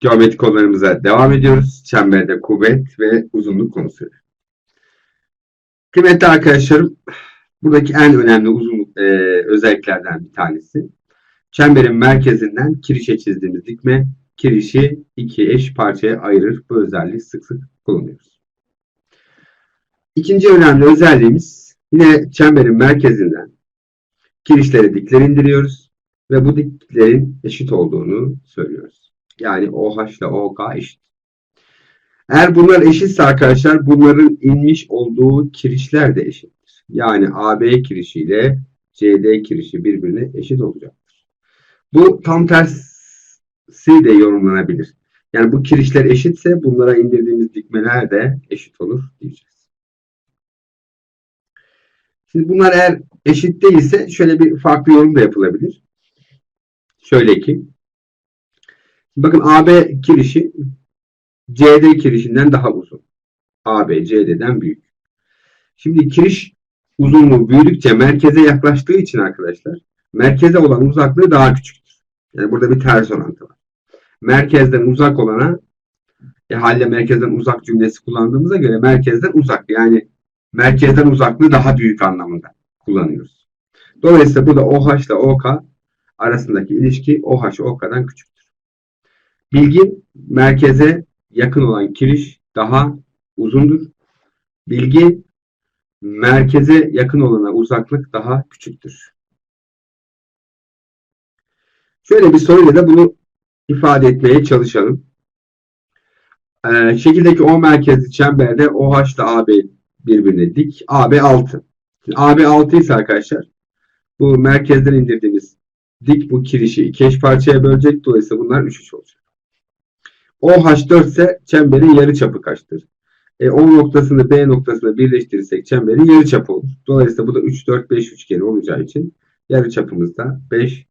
Geometri konularımıza devam ediyoruz. Çemberde kuvvet ve uzunluk konusu. Kıymetli arkadaşlarım, buradaki en önemli uzunluk e, özelliklerden bir tanesi. Çemberin merkezinden kirişe çizdiğimiz dikme, kirişi iki eş parçaya ayırır. Bu özelliği sık sık kullanıyoruz. İkinci önemli özelliğimiz yine çemberin merkezinden kirişlere dikler indiriyoruz ve bu diklerin eşit olduğunu söylüyoruz. Yani OH ile OK eşit. Eğer bunlar eşitse arkadaşlar bunların inmiş olduğu kirişler de eşittir. Yani AB kirişi ile CD kirişi birbirine eşit olacaktır. Bu tam tersi de yorumlanabilir. Yani bu kirişler eşitse bunlara indirdiğimiz dikmeler de eşit olur diyeceğiz. Şimdi bunlar eğer eşit değilse şöyle bir farklı yorum da yapılabilir. Şöyle ki bakın AB kirişi CD kirişinden daha uzun. AB CD'den büyük. Şimdi kiriş uzunluğu büyüdükçe merkeze yaklaştığı için arkadaşlar merkeze olan uzaklığı daha küçüktür. Yani burada bir ters orantı var. Merkezden uzak olana e, halle merkezden uzak cümlesi kullandığımıza göre merkezden uzak yani merkezden uzaklığı daha büyük anlamında kullanıyoruz. Dolayısıyla burada OH ile OK arasındaki ilişki OH OK'dan küçüktür. Bilgi merkeze yakın olan kiriş daha uzundur. Bilgi merkeze yakın olana uzaklık daha küçüktür. Şöyle bir soruyla da bunu ifade etmeye çalışalım. Ee, şekildeki O merkezli çemberde OH ile AB birbirine dik. AB 6. Şimdi AB 6 ise arkadaşlar bu merkezden indirdiğimiz dik bu kirişi iki eş parçaya bölecek. Dolayısıyla bunlar 3 3 olacak. OH 4 ise çemberin yarıçapı kaçtır? E, O noktasını B noktasına birleştirirsek çemberin yarıçapı olur. Dolayısıyla bu da 3 4 5 üçgeni olacağı için yarıçapımız da 5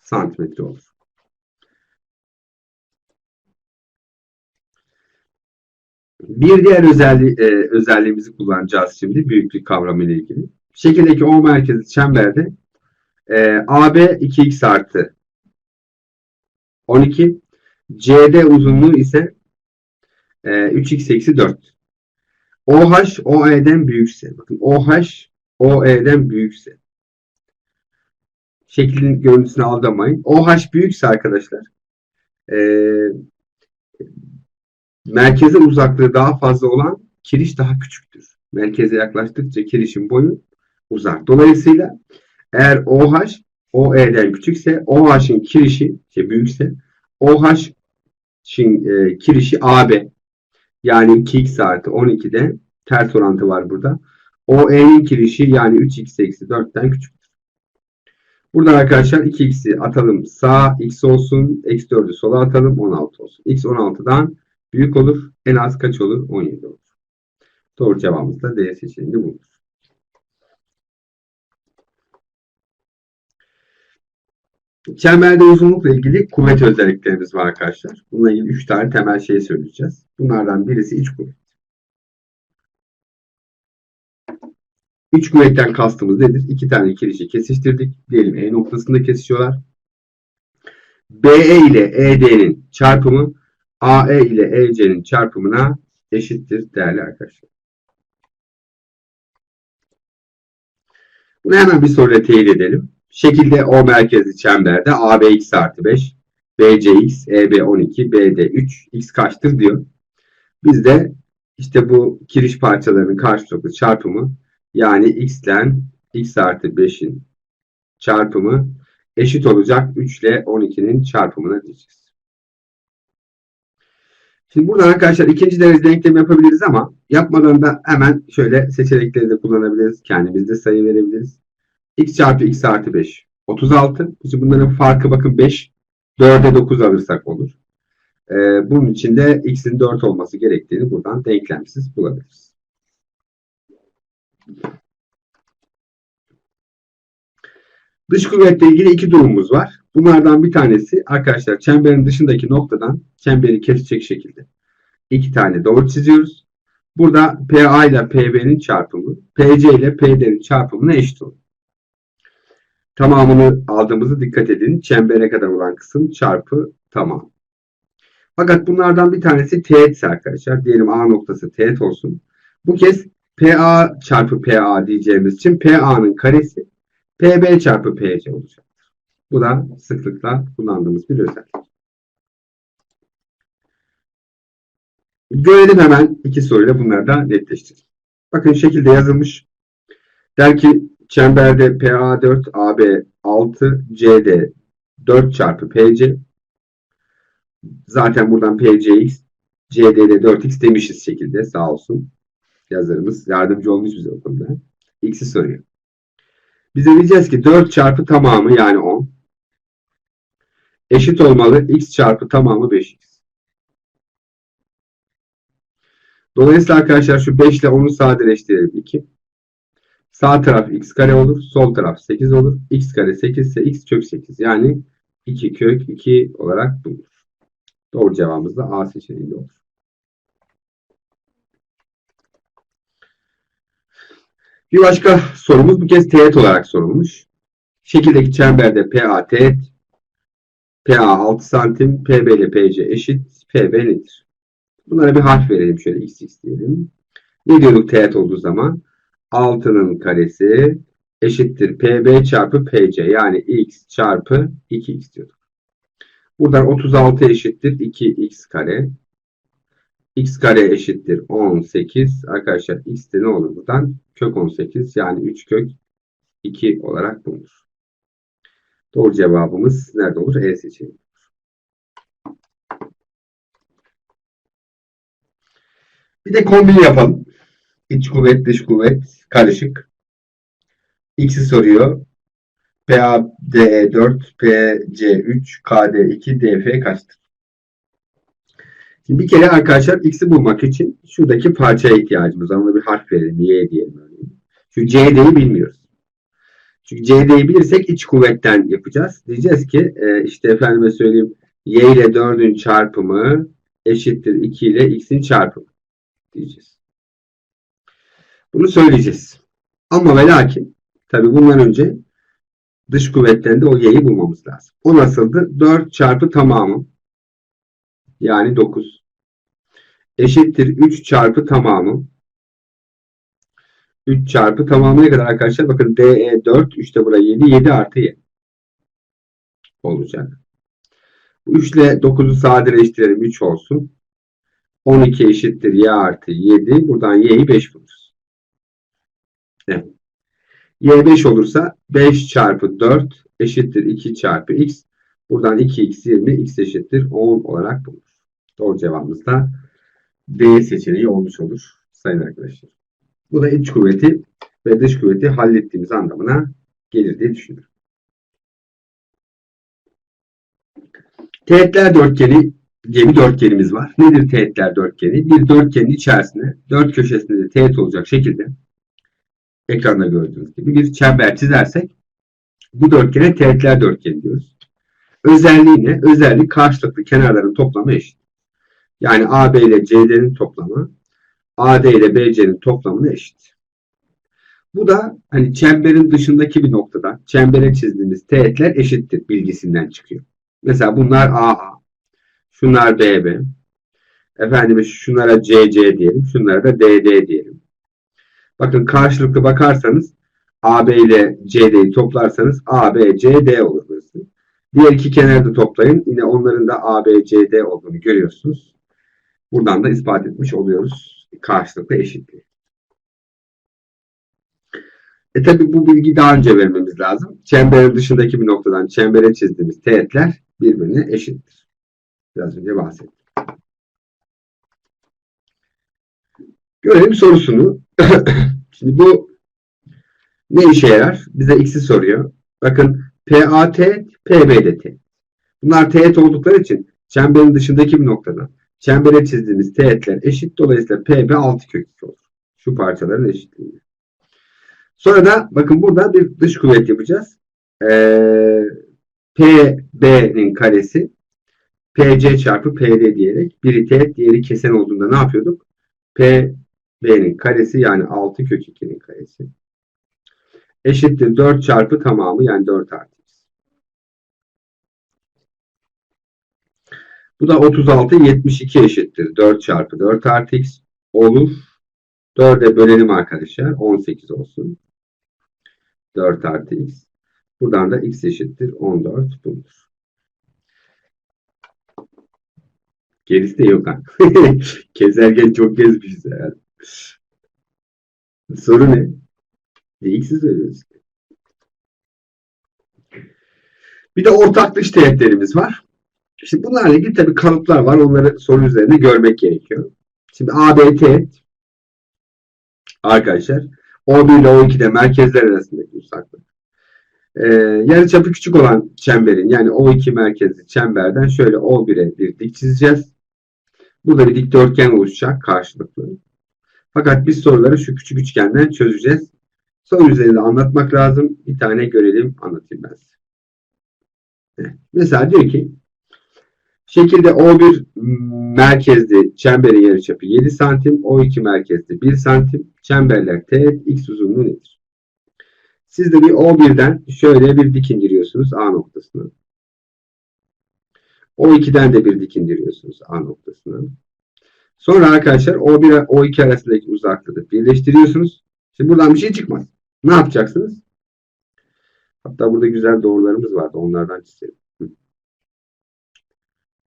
santimetre olur. Bir diğer özelliği, e, özelliğimizi kullanacağız şimdi büyüklük kavramı ile ilgili. Şekildeki O merkezi çemberde e, AB 2x artı 12 CD uzunluğu ise e, 3x eksi 4. OH OE'den büyükse bakın OH OE'den büyükse şeklin görüntüsüne aldamayın. OH büyükse arkadaşlar e, merkeze uzaklığı daha fazla olan kiriş daha küçüktür. Merkeze yaklaştıkça kirişin boyu uzar. Dolayısıyla eğer OH OE'den küçükse OH'ın kirişi şey büyükse OH'ın e, kirişi AB yani 2x artı 12'de ters orantı var burada. OE'nin kirişi yani 3x eksi 4'ten küçüktür. Burada arkadaşlar 2x'i atalım sağ x olsun. Eksi 4'ü sola atalım 16 olsun. x 16'dan büyük olur. En az kaç olur? 17 olur. Doğru cevabımız da D seçeneğinde bulunur. Çemberde uzunlukla ilgili kuvvet özelliklerimiz var arkadaşlar. Bununla ilgili 3 tane temel şey söyleyeceğiz. Bunlardan birisi iç kuvvet. İç kuvvetten kastımız nedir? İki tane kirişi kesiştirdik. Diyelim E noktasında kesişiyorlar. BE ile ED'nin çarpımı AE ile EC'nin çarpımına eşittir değerli arkadaşlar. Bunu hemen bir soruyla teyit edelim. Şekilde O merkezli çemberde ABX artı 5, BCX, EB 12, BD 3, X kaçtır diyor. Biz de işte bu kiriş parçalarının karşılıklı çarpımı yani X ile X artı 5'in çarpımı eşit olacak 3 ile 12'nin çarpımına diyeceğiz. Şimdi buradan arkadaşlar ikinci derece denklem yapabiliriz ama yapmadan da hemen şöyle seçenekleri de kullanabiliriz. Kendimiz de sayı verebiliriz. X çarpı x artı 5 36. Şimdi bunların farkı bakın 5. 4'e 9 alırsak olur. Ee, bunun için de x'in 4 olması gerektiğini buradan denklemsiz bulabiliriz. Dış kuvvetle ilgili iki durumumuz var. Bunlardan bir tanesi arkadaşlar çemberin dışındaki noktadan çemberi kesecek şekilde iki tane doğru çiziyoruz. Burada PA ile PB'nin çarpımı PC ile PD'nin çarpımına eşit olur. Tamamını aldığımızı dikkat edin. Çembere kadar olan kısım çarpı tamam. Fakat bunlardan bir tanesi teğetse arkadaşlar. Diyelim A noktası teğet olsun. Bu kez PA çarpı PA diyeceğimiz için PA'nın karesi PB çarpı PC olacak. Bu da sıklıkla kullandığımız bir özellik. Görelim hemen iki soruyla bunları da netleştirelim. Bakın şekilde yazılmış. Der ki çemberde PA4, AB 6, CD 4 çarpı PC. Zaten buradan PCX, CD'de 4X demişiz şekilde sağ olsun. Yazarımız yardımcı olmuş bize o konuda. X'i soruyor. Bize diyeceğiz ki 4 çarpı tamamı yani 10 eşit olmalı x çarpı tamamı 5x. Dolayısıyla arkadaşlar şu 5 ile 10'u sadeleştirelim 2. Sağ taraf x kare olur. Sol taraf 8 olur. x kare 8 ise x kök 8. Yani 2 kök 2 olarak bulunur. Doğru cevabımız da A seçeneğinde olur. Bir başka sorumuz bu kez teğet olarak sorulmuş. Şekildeki çemberde PA teğet, PA 6 santim, PB ile PC eşit, PB nedir? Bunlara bir harf verelim şöyle XX diyelim. Ne diyorduk teğet olduğu zaman? 6'nın karesi eşittir PB çarpı PC yani x çarpı 2x diyorduk. Buradan 36 eşittir 2x kare. x kare eşittir 18. Arkadaşlar x de ne olur buradan? Kök 18 yani 3 kök 2 olarak bulunur. Doğru cevabımız nerede olur? E seçeneği. Bir de kombin yapalım. İç kuvvet, dış kuvvet, karışık. X'i soruyor. PADE4, PC3, KD2, DF kaçtır? Şimdi bir kere arkadaşlar X'i bulmak için şuradaki parçaya ihtiyacımız var. Ona bir harf verelim. Y diyelim. Şu CD'yi bilmiyoruz. Çünkü CD'yi bilirsek iç kuvvetten yapacağız. Diyeceğiz ki e, işte efendime söyleyeyim Y ile 4'ün çarpımı eşittir 2 ile X'in çarpımı diyeceğiz. Bunu söyleyeceğiz. Ama ve lakin tabi bundan önce dış kuvvetten de o y'yi bulmamız lazım. O nasıldı? 4 çarpı tamamı yani 9 eşittir 3 çarpı tamamı 3 çarpı tamamı ne kadar arkadaşlar? Bakın DE 4, 3 de buraya 7, 7 artı y olacak. Bu 3 ile 9'u sadeleştirelim 3 olsun. 12 eşittir y artı 7. Buradan y'yi 5 buluruz. Evet. y 5 olursa 5 çarpı 4 eşittir 2 çarpı x. Buradan 2x 20 x eşittir 10 olarak bulunur. Doğru cevabımız da D seçeneği olmuş olur sayın arkadaşlar. Bu da iç kuvveti ve dış kuvveti hallettiğimiz anlamına gelir diye düşünüyorum. Teğetler dörtgeni diye dörtgenimiz var. Nedir teğetler dörtgeni? Bir dörtgenin içerisine dört köşesinde de teğet olacak şekilde ekranda gördüğünüz gibi bir çember çizersek bu dörtgene teğetler dörtgeni diyoruz. Özelliği ne? Özellik karşılıklı kenarların toplamı eşit. Yani AB ile CD'nin toplamı AD ile BC'nin toplamına eşit. Bu da hani çemberin dışındaki bir noktada çembere çizdiğimiz teğetler eşittir bilgisinden çıkıyor. Mesela bunlar AA, şunlar BB, efendim şunlara CC diyelim, şunlara da DD diyelim. Bakın karşılıklı bakarsanız AB ile CD'yi toplarsanız AB, CD olur burası. Diğer iki kenarda toplayın. Yine onların da AB, CD olduğunu görüyorsunuz. Buradan da ispat etmiş oluyoruz karşılıklı eşitliği. E tabi bu bilgi daha önce vermemiz lazım. Çemberin dışındaki bir noktadan çembere çizdiğimiz teğetler birbirine eşittir. Biraz önce bahsettim. Görelim sorusunu. Şimdi bu ne işe yarar? Bize x'i soruyor. Bakın PA teğet, PB de teğet. Bunlar teğet oldukları için çemberin dışındaki bir noktadan çembere çizdiğimiz teğetler eşit. Dolayısıyla PB 6 kök 2 olur. Şu parçaların eşitliği. Sonra da bakın burada bir dış kuvvet yapacağız. Ee, PB'nin karesi PC çarpı PD diyerek biri teğet diğeri kesen olduğunda ne yapıyorduk? PB'nin karesi yani 6 kök 2'nin karesi eşittir 4 çarpı tamamı yani 4 artı x. Bu da 36 72 eşittir. 4 çarpı 4 artı x olur. 4'e bölelim arkadaşlar. 18 olsun. 4 artı x. Buradan da x eşittir. 14 bulunur. Gerisi de yok ha. Kezerken çok gezmişiz herhalde. Soru ne? X'i söylüyoruz. Bir de ortak dış teğetlerimiz var. Şimdi bunlarla ilgili tabii kalıplar var. Onları soru üzerinde görmek gerekiyor. Şimdi AB teğet arkadaşlar O1 ile O2'de merkezler arasındaki uzaklık. Ee, yarıçapı küçük olan çemberin yani O2 merkezli çemberden şöyle O1'e bir dik çizeceğiz. Burada bir dikdörtgen oluşacak karşılıklı. Fakat biz soruları şu küçük üçgenden çözeceğiz. Soru üzerinde anlatmak lazım. Bir tane görelim anlatayım ben size. Mesela diyor ki şekilde O1 merkezli çemberin yarıçapı 7 santim, O2 merkezli 1 santim. Çemberler teğet, x uzunluğu nedir? Siz de bir O1'den şöyle bir dik indiriyorsunuz A noktasına. O2'den de bir dik indiriyorsunuz A noktasına. Sonra arkadaşlar O1 O2 arasındaki uzaklığı birleştiriyorsunuz. Şimdi buradan bir şey çıkmaz. Ne yapacaksınız? Hatta burada güzel doğrularımız vardı. Onlardan çizelim.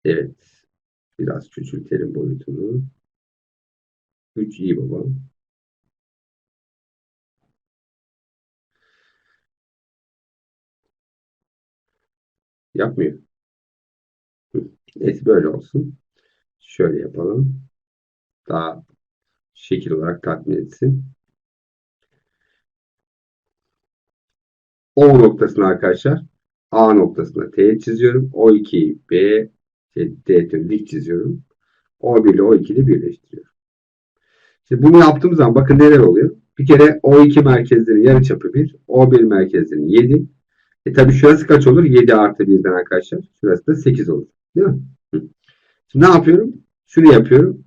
Evet. Biraz küçültelim boyutunu. 3 iyi baba. Yapmıyor. Neyse böyle olsun. Şöyle yapalım. Daha şekil olarak tatmin etsin. O noktasına arkadaşlar A noktasına teğet çiziyorum. O2'yi B teğetini dik çiziyorum. O1 ile O2'yi birleştiriyorum. Şimdi bunu yaptığım zaman bakın neler oluyor. Bir kere O2 merkezleri yarıçapı 1. O1 merkezleri 7. E tabi şurası kaç olur? 7 artı 1'den arkadaşlar. Şurası da 8 olur. Değil mi? Şimdi ne yapıyorum? Şunu yapıyorum.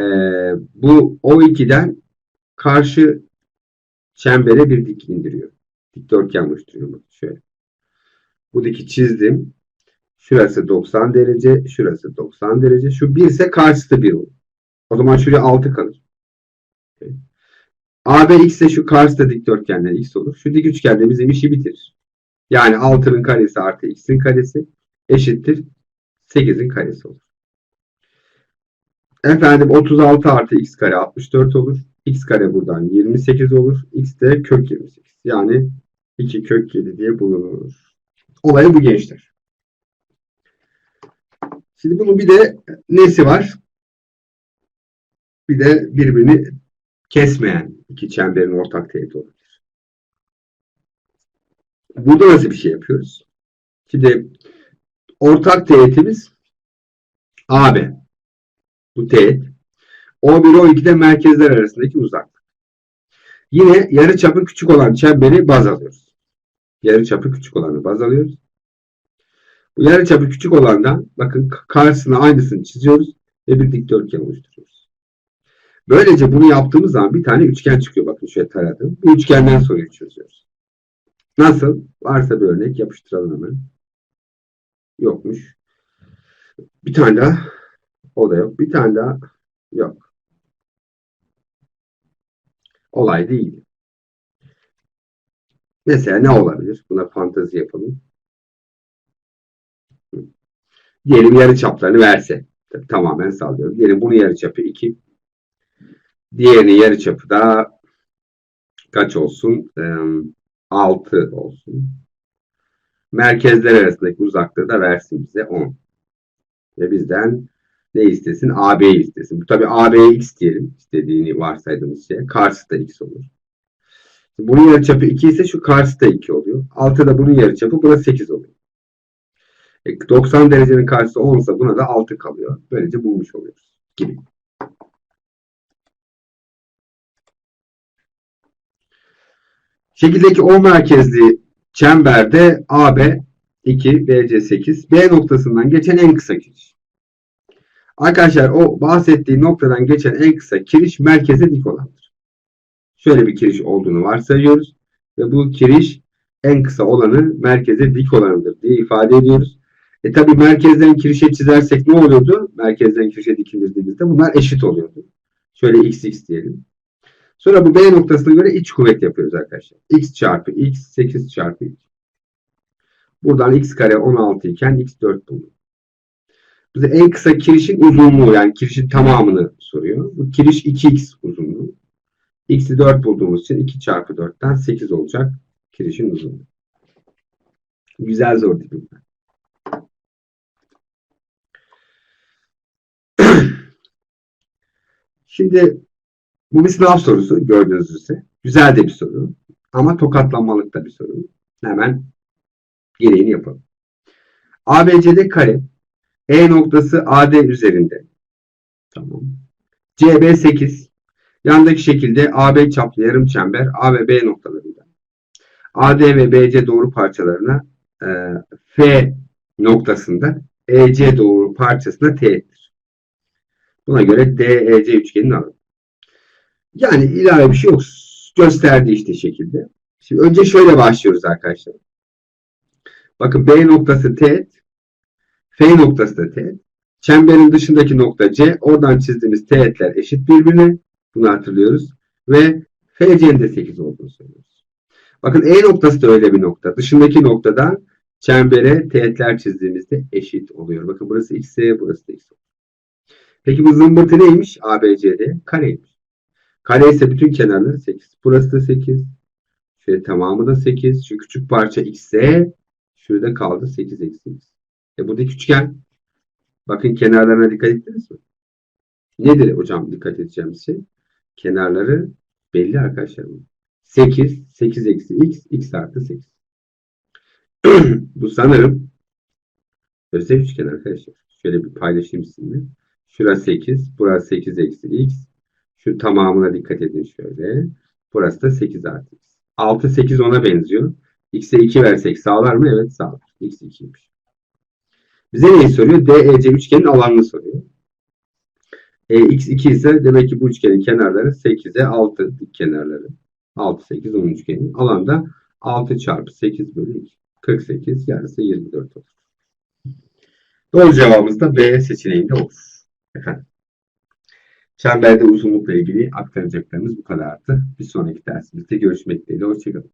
Ee, bu O2'den karşı çembere bir dik indiriyor. Dikdörtgen oluşturuyorum. Şöyle. Bu diki çizdim. Şurası 90 derece. Şurası 90 derece. Şu 1 ise karşısı 1 olur. O zaman şuraya 6 kalır. Okay. AB x ise şu karşıda dikdörtgenler x olur. Şu dik üçgende bizim işi bitirir. Yani 6'nın karesi artı x'in karesi eşittir 8'in karesi olur. Efendim 36 artı x kare 64 olur. x kare buradan 28 olur. x de kök 28. Yani 2 kök 7 diye bulunur. Olay bu gençler. Şimdi bunun bir de nesi var? Bir de birbirini kesmeyen iki çemberin ortak teğeti olabilir. Burada nasıl bir şey yapıyoruz? Şimdi ortak teğetimiz AB. Bu teğet. O1 O2'de merkezler arasındaki uzaklık. Yine yarı çapı küçük olan çemberi baz alıyoruz. Yarı çapı küçük olanı baz alıyoruz. Bu yarı çapı küçük olandan bakın karşısına aynısını çiziyoruz ve bir dikdörtgen oluşturuyoruz. Böylece bunu yaptığımız zaman bir tane üçgen çıkıyor. Bakın şöyle taradım. Bu üçgenden soruyu çözüyoruz. Nasıl? Varsa bir örnek yapıştıralım hemen. Yokmuş. Bir tane daha. O da yok. Bir tane daha. Yok. Olay değil. Mesela ne olabilir? Buna fantezi yapalım. Diyelim yarı çaplarını verse. Tabii, tamamen sallıyorum. Diyelim bunun yarı çapı 2. Diğerinin yarı çapı da kaç olsun? Ee, 6 olsun. Merkezler arasındaki uzaklığı da versin bize 10. Ve bizden ne istesin? AB istesin. Bu tabi AB x diyelim. istediğini varsaydığımız şey. Karşısı da x olur. Bunun yarıçapı 2 ise şu karşısı da 2 oluyor. 6 da bunun yarıçapı. Buna 8 oluyor. 90 derecenin karşısı 10 ise buna da 6 kalıyor. Böylece bulmuş oluyoruz. Gibi. Şekildeki O merkezli çemberde AB 2, BC 8, B noktasından geçen en kısa giriş. Arkadaşlar o bahsettiği noktadan geçen en kısa kiriş merkeze dik olandır. Şöyle bir kiriş olduğunu varsayıyoruz. Ve bu kiriş en kısa olanı merkeze dik olanıdır diye ifade ediyoruz. E tabi merkezden kirişe çizersek ne oluyordu? Merkezden kirişe dikildiğimizde bunlar eşit oluyordu. Şöyle x x diyelim. Sonra bu B noktasına göre iç kuvvet yapıyoruz arkadaşlar. x çarpı x 8 çarpı x. Buradan x kare 16 iken x 4 buluyor. Bize en kısa kirişin uzunluğu yani kirişin tamamını soruyor. Bu kiriş 2x uzunluğu. x'i 4 bulduğumuz için 2 çarpı 4'ten 8 olacak kirişin uzunluğu. Güzel zor tipim. Şimdi bu bir sınav sorusu gördüğünüz üzere. Güzel de bir soru. Ama tokatlanmalık da bir soru. Hemen gereğini yapalım. ABCD kare E noktası AD üzerinde. Tamam. CB 8. Yandaki şekilde AB çaplı yarım çember A ve B noktalarında. AD ve BC doğru parçalarına e, F noktasında EC doğru parçasına teğettir. Buna göre DEC üçgenini alalım. Yani ilave bir şey yok. Gösterdiği işte şekilde. Şimdi önce şöyle başlıyoruz arkadaşlar. Bakın B noktası teğet. F noktası da teğet. Çemberin dışındaki nokta C. Oradan çizdiğimiz teğetler eşit birbirine. Bunu hatırlıyoruz. Ve FC'nin de 8 olduğunu söylüyoruz. Bakın E noktası da öyle bir nokta. Dışındaki noktadan çembere teğetler çizdiğimizde eşit oluyor. Bakın burası x'e, burası da x. Peki bu zımbırtı neymiş? ABCD kareymiş. Kare ise bütün kenarları 8. Burası da 8. Şöyle tamamı da 8. Şu küçük parça x'e şurada kaldı 8 eksi x. E bu dik üçgen. Bakın kenarlarına dikkat ettiniz mi? Nedir hocam dikkat edeceğimiz şey? Kenarları belli arkadaşlar. 8, 8 eksi x, x artı 8. bu sanırım özel üçgen arkadaşlar. Şöyle bir paylaşayım sizinle. Şurası 8, burası 8 eksi x. Şu tamamına dikkat edin şöyle. Burası da 8 artı x. 6, 8 ona benziyor. X'e 2 versek sağlar mı? Evet sağlar. X 2'ymiş. Bize neyi soruyor? DEC üçgenin alanını soruyor. E, x 2 ise demek ki bu üçgenin kenarları 8'e 6 dik kenarları. 6, 8, 10 üçgenin. Alanda 6 çarpı 8 bölü 2. 48 yarısı 24 olur. Doğru cevabımız da B seçeneğinde olur. Efendim. Çemberde uzunlukla ilgili aktaracaklarımız bu kadardı. Bir sonraki dersimizde görüşmek dileğiyle. Hoşçakalın.